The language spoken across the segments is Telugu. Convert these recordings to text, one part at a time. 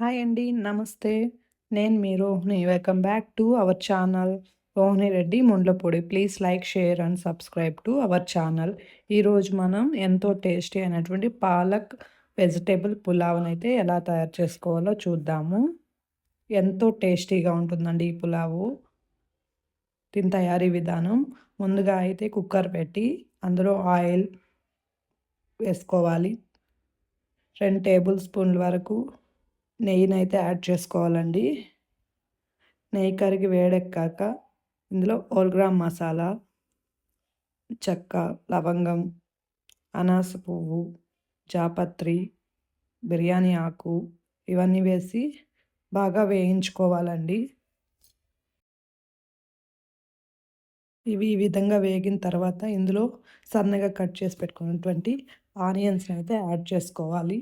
హాయ్ అండి. నమస్తే. నేను మీ Rohini. Welcome back to our channel. Rohini Reddy Mundlapodi. Please like, share and subscribe to our channel. ఈరోజు మనం ఎంతో టేస్టీ అయినటువంటి పాలక్ వెజిటేబుల్ పులావ్ని అయితే ఎలా తయారు చేసుకోవాలో చూద్దాము. ఎంతో టేస్టీగా ఉంటుందండి ఈ పులావు. దీని తయారీ విధానం ముందుగా అయితే కుక్కర్ పెట్టి అందులో ఆయిల్ వేసుకోవాలి. రెండు టేబుల్ స్పూన్ల వరకు నెయ్యినైతే యాడ్ చేసుకోవాలండి. నెయ్యి కరిగి వేడెక్కాక ఇందులో హోల్ గ్రామ్ మసాలా, చెక్క, లవంగం, అనాస పువ్వు, జాపత్రి, బిర్యానీ ఆకు ఇవన్నీ వేసి బాగా వేయించుకోవాలండి. ఇవి ఈ విధంగా వేగిన తర్వాత ఇందులో సన్నగా కట్ చేసి పెట్టుకున్నటువంటి ఆనియన్స్‌ని అయితే యాడ్ చేసుకోవాలి.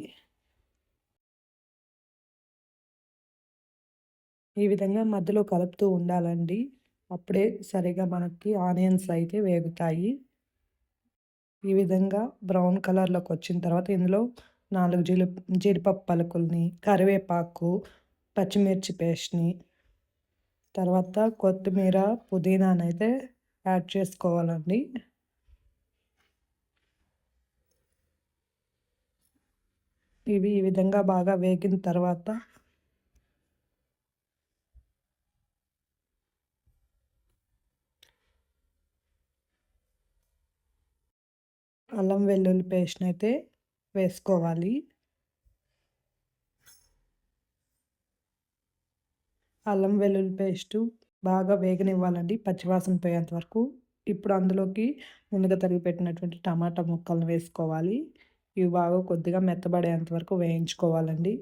ఈ విధంగా మధ్యలో కలుపుతూ ఉండాలండి. అప్పుడే సరిగా మనకి ఆనియన్స్ అయితే వేగుతాయి. ఈ విధంగా బ్రౌన్ కలర్‌లోకి వచ్చిన తర్వాత ఇందులో నాలుగు జీడి జీడిపప్పు పలుకుల్ని, కరివేపాకు, పచ్చిమిర్చి పేస్ట్‌ని, తర్వాత కొత్తిమీర, పుదీనానైతే యాడ్ చేసుకోవాలండి. ఇవి ఈ విధంగా బాగా వేగిన తర్వాత అల్లం వెల్లుల్లి పేస్ట్‌ని అయితే వేసుకోవాలి. అల్లం వెల్లుల్లి పేస్టు బాగా వేగనివ్వాలండి పచ్చివాసన పోయేంత వరకు. ఇప్పుడు అందులోకి ముందుగా తరిగి పెట్టినటువంటి టమాటా ముక్కలను వేసుకోవాలి. ఇవి బాగా కొద్దిగా మెత్తబడేంత వరకు వేయించుకోవాలండి.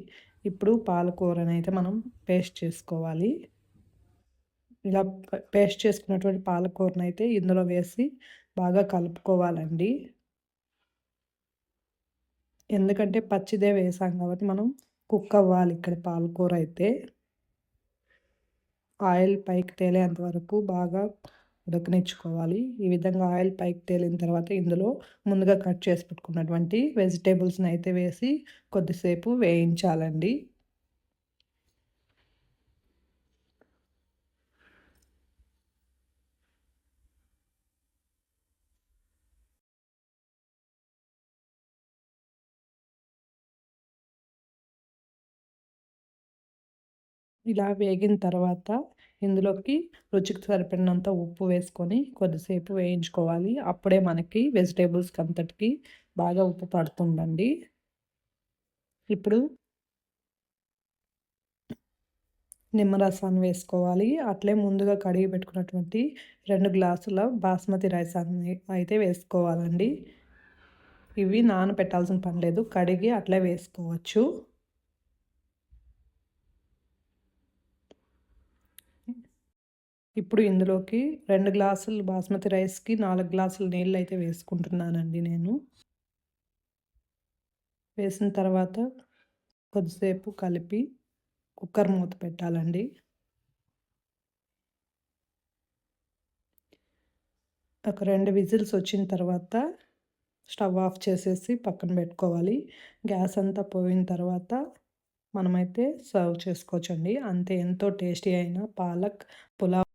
ఇప్పుడు పాలకూరనైతే మనం పేస్ట్ చేసుకోవాలి. ఇలా పేస్ట్ చేసుకున్నటువంటి పాలకూరనైతే ఇందులో వేసి బాగా కలుపుకోవాలండి. ఎందుకంటే పచ్చిదే వేసాం కాబట్టి మనం కుక్ అవ్వాలి ఇక్కడ పాలకూర అయితే. ఆయిల్ పైకి తేలేంత వరకు బాగా ఉడకనిచ్చుకోవాలి. ఈ విధంగా ఆయిల్ పైకి తేలిన తర్వాత ఇందులో ముందుగా కట్ చేసి పెట్టుకున్నటువంటి వెజిటేబుల్స్‌ని అయితే వేసి కొద్దిసేపు వేయించాలండి. ఇలా వేగిన తర్వాత ఇందులోకి రుచికి సరిపడినంత ఉప్పు వేసుకొని కొద్దిసేపు వేయించుకోవాలి. అప్పుడే మనకి వెజిటేబుల్స్‌కి అంతటికి బాగా ఉప్పు పడుతుందండి. ఇప్పుడు నిమ్మరసాన్ని వేసుకోవాలి. అట్లే ముందుగా కడిగి పెట్టుకున్నటువంటి రెండు గ్లాసుల బాస్మతి రైస్ అన్ని అయితే వేసుకోవాలండి. ఇవి నానబెట్టాల్సిన పని లేదు. కడిగి అట్లే వేసుకోవచ్చు. ఇప్పుడు ఇందులోకి రెండు గ్లాసులు బాస్మతి రైస్‌కి నాలుగు గ్లాసులు నీళ్ళు అయితే వేసుకుంటున్నానండి నేను. వేసిన తర్వాత కొద్దిసేపు కలిపి కుక్కర్ మూత పెట్టాలండి. ఒక రెండు విజిల్స్ వచ్చిన తర్వాత స్టవ్ ఆఫ్ చేసేసి పక్కన పెట్టుకోవాలి. గ్యాస్ అంతా పోయిన తర్వాత మనమైతే సర్వ్ చేసుకోవచ్చండి. అంతే ఎంతో టేస్టీ అయిన పాలక్ పులావ్